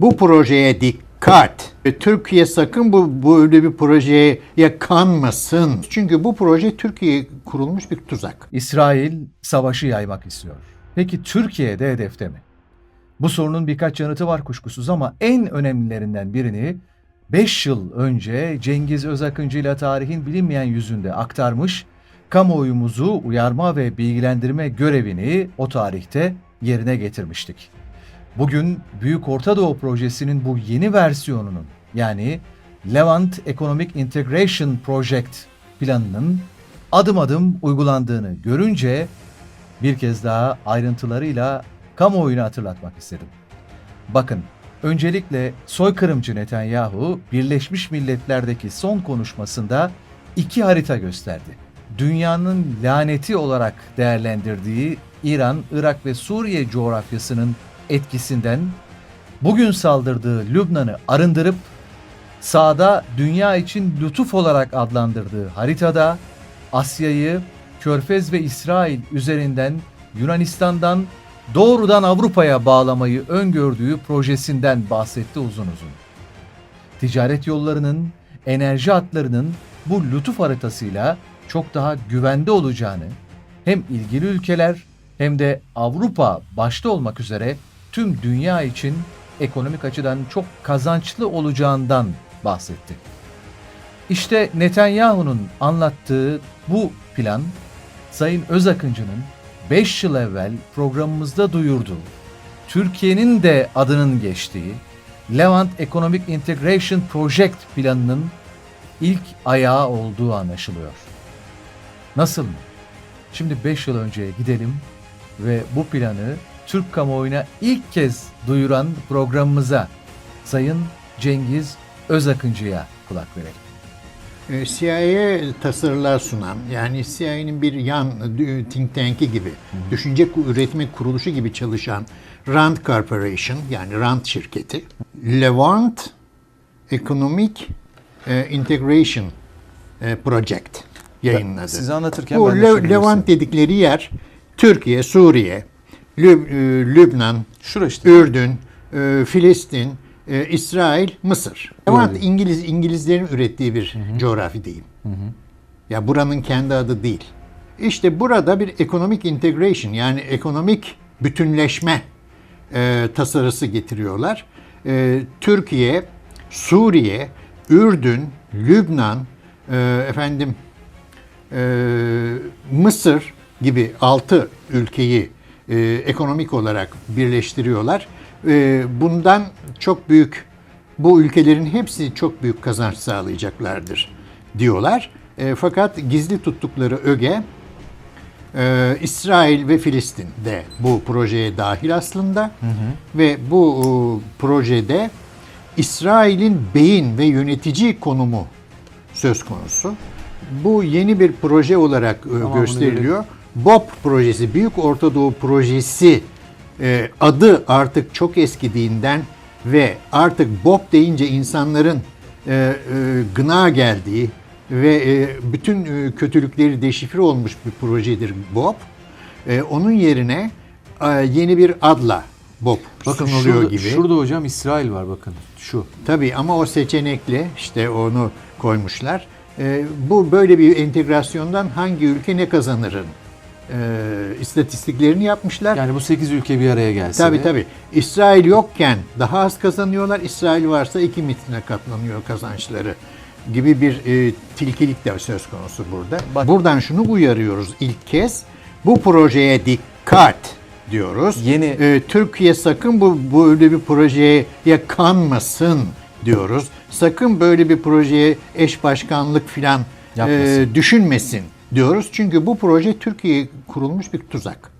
Bu projeye dikkat. E, Türkiye sakın bu böyle bir projeye kanmasın. Çünkü bu proje Türkiye kurulmuş bir tuzak. İsrail savaşı yaymak istiyor. Peki Türkiye de hedefte mi? Bu sorunun birkaç yanıtı var kuşkusuz ama en önemlilerinden birini 5 yıl önce Cengiz Özakıncı ile tarihin bilinmeyen yüzünde aktarmış, kamuoyumuzu uyarma ve bilgilendirme görevini o tarihte yerine getirmiştik. Bugün Büyük Orta Doğu Projesi'nin bu yeni versiyonunun yani Levant Economic Integration Project planının adım adım uygulandığını görünce bir kez daha ayrıntılarıyla kamuoyuna hatırlatmak istedim. Bakın, öncelikle soykırımcı Netanyahu Birleşmiş Milletler'deki son konuşmasında iki harita gösterdi. Dünyanın laneti olarak değerlendirdiği İran, Irak ve Suriye coğrafyasının etkisinden bugün saldırdığı Lübnan'ı arındırıp sağda dünya için lütuf olarak adlandırdığı haritada Asya'yı Körfez ve İsrail üzerinden Yunanistan'dan doğrudan Avrupa'ya bağlamayı öngördüğü projesinden bahsetti uzun uzun. Ticaret yollarının, enerji hatlarının bu lütuf haritasıyla çok daha güvende olacağını hem ilgili ülkeler hem de Avrupa başta olmak üzere tüm dünya için ekonomik açıdan çok kazançlı olacağından bahsetti. İşte Netanyahu'nun anlattığı bu plan Sayın Özakıncı'nın 5 yıl evvel programımızda duyurduğu, Türkiye'nin de adının geçtiği Levant Economic Integration Project planının ilk ayağı olduğu anlaşılıyor. Nasıl mı? Şimdi 5 yıl önceye gidelim ve bu planı Türk kamuoyuna ilk kez duyuran programımıza Sayın Cengiz Özakıncı'ya kulak verelim. E, CIA'ye tasarılar sunan, yani CIA'nin bir yan e, think tank'i gibi, düşünce ku- üretme kuruluşu gibi çalışan Rand Corporation, yani Rand şirketi, Levant Economic e, Integration e, Project yayınladı. Size anlatırken Bu ben Le- Levant dedikleri yer Türkiye, Suriye, Lüb- e, Lübnan, işte. Ürdün, e, Filistin, e, İsrail, Mısır. Doğru. İngiliz İngilizlerin ürettiği bir coğrafi deyim. Ya buranın kendi adı değil. İşte burada bir ekonomik integration yani ekonomik bütünleşme e, tasarısı getiriyorlar. E, Türkiye, Suriye, Ürdün, Lübnan, e, efendim e, Mısır gibi altı ülkeyi e, ekonomik olarak birleştiriyorlar. E, bundan çok büyük, bu ülkelerin hepsi çok büyük kazanç sağlayacaklardır diyorlar. E, fakat gizli tuttukları öge e, İsrail ve Filistin de bu projeye dahil aslında ve bu e, projede İsrail'in beyin ve yönetici konumu söz konusu. Bu yeni bir proje olarak e, bunu gösteriliyor. BOP projesi, Büyük Orta Doğu Projesi e, adı artık çok eskidiğinden ve artık BOP deyince insanların e, e, gına geldiği ve e, bütün e, kötülükleri deşifre olmuş bir projedir BOP. E, onun yerine e, yeni bir adla BOP Bakın şurada, gibi. şurada hocam İsrail var bakın. Şu. Tabii ama o seçenekli işte onu koymuşlar. Ee, bu böyle bir entegrasyondan hangi ülke ne kazanırın e, istatistiklerini yapmışlar. Yani bu 8 ülke bir araya gelse. tabii tabii. İsrail yokken daha az kazanıyorlar. İsrail varsa iki mitine katlanıyor kazançları gibi bir e, tilkilik de söz konusu burada. Bak- Buradan şunu uyarıyoruz ilk kez. Bu projeye dikkat diyoruz. Yeni- E, Türkiye sakın bu böyle bir projeye kanmasın diyoruz. Sakın böyle bir projeye eş başkanlık filan e, düşünmesin diyoruz. Çünkü bu proje Türkiye kurulmuş bir tuzak.